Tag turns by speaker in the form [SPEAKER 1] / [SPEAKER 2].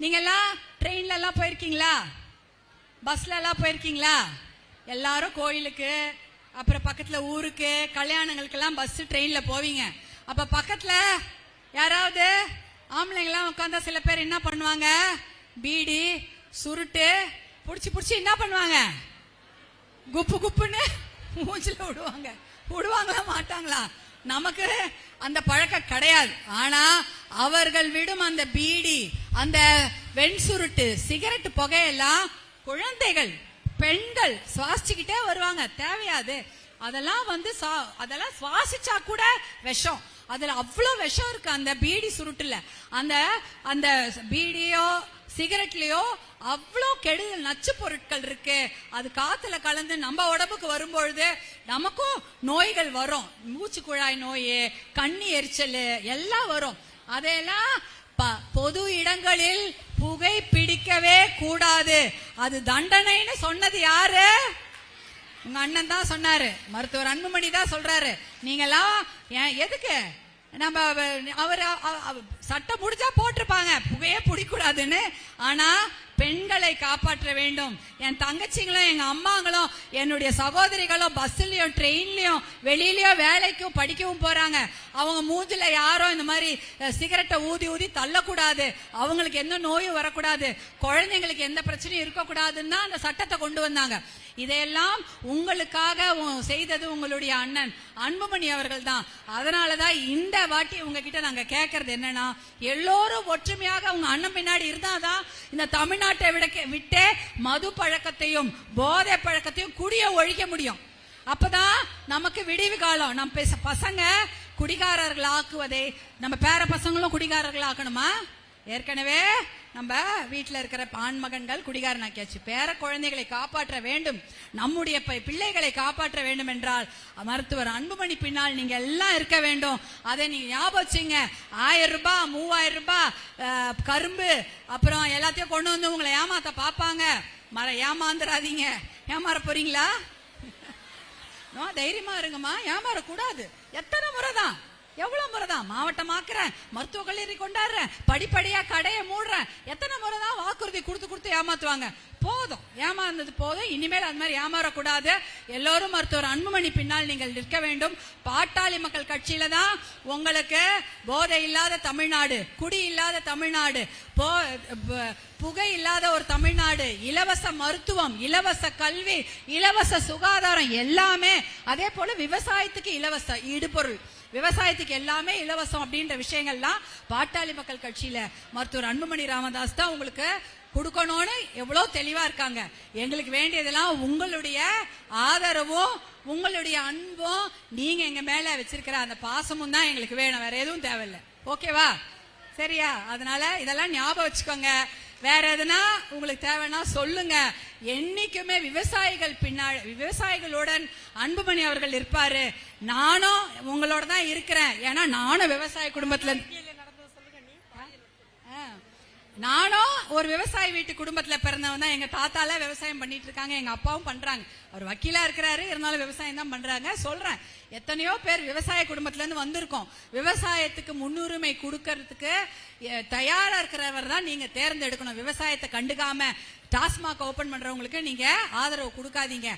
[SPEAKER 1] நீங்க எல்லாம் ட்ரெயின்ல எல்லாம் போயிருக்கீங்களா? பஸ்ல எல்லாம் போயிருக்கீங்களா? எல்லாரும் கோயிலுக்கு அப்புறம் பக்கத்துல ஊருக்கு கல்யாணங்களுக்கெல்லாம் பஸ் ட்ரெயின்ல போவீங்க. அப்ப பக்கத்துல யாராவது ஆம்பளைங்களாம் உட்காந்தா சில பேர் என்ன பண்ணுவாங்க? பீடி சுருட்டு புடிச்சு புடிச்சு என்ன பண்ணுவாங்க? குப்பு குப்புன்னு மூஞ்சில விடுவாங்க. விடுவாங்களா மாட்டாங்களா? நமக்கு அந்த பழக்கம் கிடையாது. ஆனா அவர்கள் விடும் அந்த பீடி அந்த வெண் சுருட்டு சிகரெட் புகையெல்லாம் குழந்தைகள் பெண்கள் சுவாசிச்சுக்கிட்டே வருவாங்க. தேவையாது. அதெல்லாம் வந்து சா- அதெல்லாம் சுவாசிச்சா கூட விஷம். அதுல அவ்வளவு விஷம் இருக்கு அந்த பீடி சுருட்டுல. அந்த அந்த பீடியோ சிகரெட்லயோ அவ்வளோ கெடுதல் நச்சு பொருட்கள் இருக்கு. அது காத்துல கலந்து நம்ம உடம்புக்கு வரும்பொழுது நமக்கும் நோய்கள் வரும். மூச்சு குழாய் நோய் கண்ணி எரிச்சல் எல்லாம் வரும். அதையெல்லாம் பொது இடங்களில் புகை பிடிக்கவே கூடாது. அது தண்டனைன்னு சொன்னது யாரு? உங்க அண்ணன் தான் சொன்னாரு. மருத்துவர் அன்புமணி தான் சொல்றாரு. நீங்கெல்லாம் ஏன் எதுக்கு? நம்ம அவர் அவ- சட்டம் முடிஞ்சா போட்டிருப்பாங்க. புகையே பிடிக்கூடாதுன்னு ஆனா பெண்களை காப்பாற்ற வேண்டும். என் தங்கச்சிங்களும் எங்க அம்மாங்களும் என்னுடைய சகோதரிகளும் பஸ்லயும் ட்ரெயின்லயும் வெளியிலயும் வேலைக்கும் படிக்கவும் போறாங்க. அவங்க மூஞ்சில யாரும் இந்த மாதிரி சிகரெட்டை ஊதி ஊதி தள்ளக்கூடாது. அவங்களுக்கு எந்த நோயும் வரக்கூடாது. குழந்தைங்களுக்கு எந்த பிரச்சனையும் இருக்கக்கூடாதுன்னு அந்த சட்டத்தை கொண்டு வந்தாங்க. இதையெல்லாம் உங்களுக்காக செய்தது உங்களுடைய அண்ணன் அன்புமணி அவர்கள் தான் அதனாலதான் இந்த வாட்டி உங்ககிட்ட நாங்கள் கேட்கறது என்னன்னா எல்லோரும் ஒற்றுமையாக உங்க அண்ணன் பின்னாடி இருந்தாதான் இந்த தமிழ்நாட்டை விட விட்டே மது பழக்கத்தையும் போதை பழக்கத்தையும் குடிய ஒழிக்க முடியும். அப்பதான் நமக்கு விடிவு காலம். நம்ம பேச- பசங்க குடிகாரர்கள் ஆக்குவதை நம்ம பேர பசங்களும் குடிகாரர்கள் ஆக்கணுமா ஏற்கனவே நம்ம வீட்டில் இருக்கிற ஆண் மகன்கள் குடிகாரனாக்கியாச்சு. பேர குழந்தைகளை காப்பாற்ற வேண்டும். நம்முடைய பிள்ளைகளை காப்பாற்ற வேண்டும் என்றால் மருத்துவர் அன்புமணி பின்னால் நீங்க எல்லாம் இருக்க வேண்டும். அதை நீங்க ஞாபகம் வச்சுங்க. ஆயிரம் ரூபாய் மூவாயிரம் ரூபாய் கரும்பு அப்புறம் எல்லாத்தையும் கொண்டு வந்து உங்களை ஏமாத்த பார்ப்பாங்க மர ஏமாந்துடாதீங்க ஏமாற போறீங்களா? தைரியமா இருங்கம்மா. ஏமாறக்கூடாது. எத்தனை முறை தான்? எவ்வளவு முறை தான் மாவட்டமாக்குறேன். மருத்துவ கல்லூரி கொண்டாடுறேன். படிப்படியா கடையை மூடுறேன். எத்தனை முறை தான் வாக்குறுதி கொடுத்து கொடுத்து ஏமாத்துவாங்க? போதும். ஏமாந்தது போதும். இனிமேல் அது மாதிரி ஏமாறக்கூடாது. எல்லோரும் மருத்துவர் அன்புமணி பின்னால் நீங்கள் நிற்க வேண்டும். பாட்டாளி மக்கள் கட்சியில தான் உங்களுக்கு போதை இல்லாத தமிழ்நாடு குடி இல்லாத தமிழ்நாடு போ புகை இல்லாத ஒரு தமிழ்நாடு இலவச மருத்துவம் இலவச கல்வி இலவச சுகாதாரம் எல்லாமே அதே போல விவசாயத்துக்கு இலவச இடுபொருள். விவசாயத்துக்கு எல்லாமே இலவசம் அப்படின்ற விஷயங்கள்லாம் பாட்டாளி மக்கள் கட்சியில மருத்துவர் அன்புமணி ராமதாஸ் தான் உங்களுக்கு கொடுக்கணும்னு எவ்வளவு தெளிவா இருக்காங்க. எங்களுக்கு வேண்டியதெல்லாம் உங்களுடைய ஆதரவும் உங்களுடைய அன்பும் நீங்க எங்க மேல வச்சிருக்கிற அந்த பாசமும் தான் எங்களுக்கு வேணும். வேற எதுவும் தேவையில்லை. ஓகேவா சரியா? அதனால இதெல்லாம் ஞாபகம் வச்சுக்கோங்க. வேற எதுனா உங்களுக்கு தேவைன்னா சொல்லுங்க. என்னைக்குமே விவசாயிகள் பின்னாடி விவசாயிகளுடன் அன்புமணி அவர்கள் இருப்பாரு. நானும் உங்களோட தான் இருக்கிறேன். ஏன்னா நானும் விவசாய குடும்பத்துல. நானும் ஒரு விவசாய வீட்டு குடும்பத்துல பிறந்தவன் தான். எங்க தாத்தால விவசாயம் பண்ணிட்டு இருக்காங்க. எங்க அப்பாவும் பண்றாங்க. அவர் வக்கீலா இருக்கிறாரு. இருந்தாலும் விவசாயம் தான் பண்றாங்க. சொல்றேன். எத்தனையோ பேர் விவசாய குடும்பத்துல இருந்து வந்திருக்கோம். விவசாயத்துக்கு முன்னுரிமை கொடுக்கறதுக்கு தயாரா இருக்கிறவர் தான் நீங்க தேர்ந்தெடுக்கணும். விவசாயத்தை கண்டுக்காம டாஸ்மாக் ஓபன் பண்றவங்களுக்கு நீங்க ஆதரவு கொடுக்காதீங்க.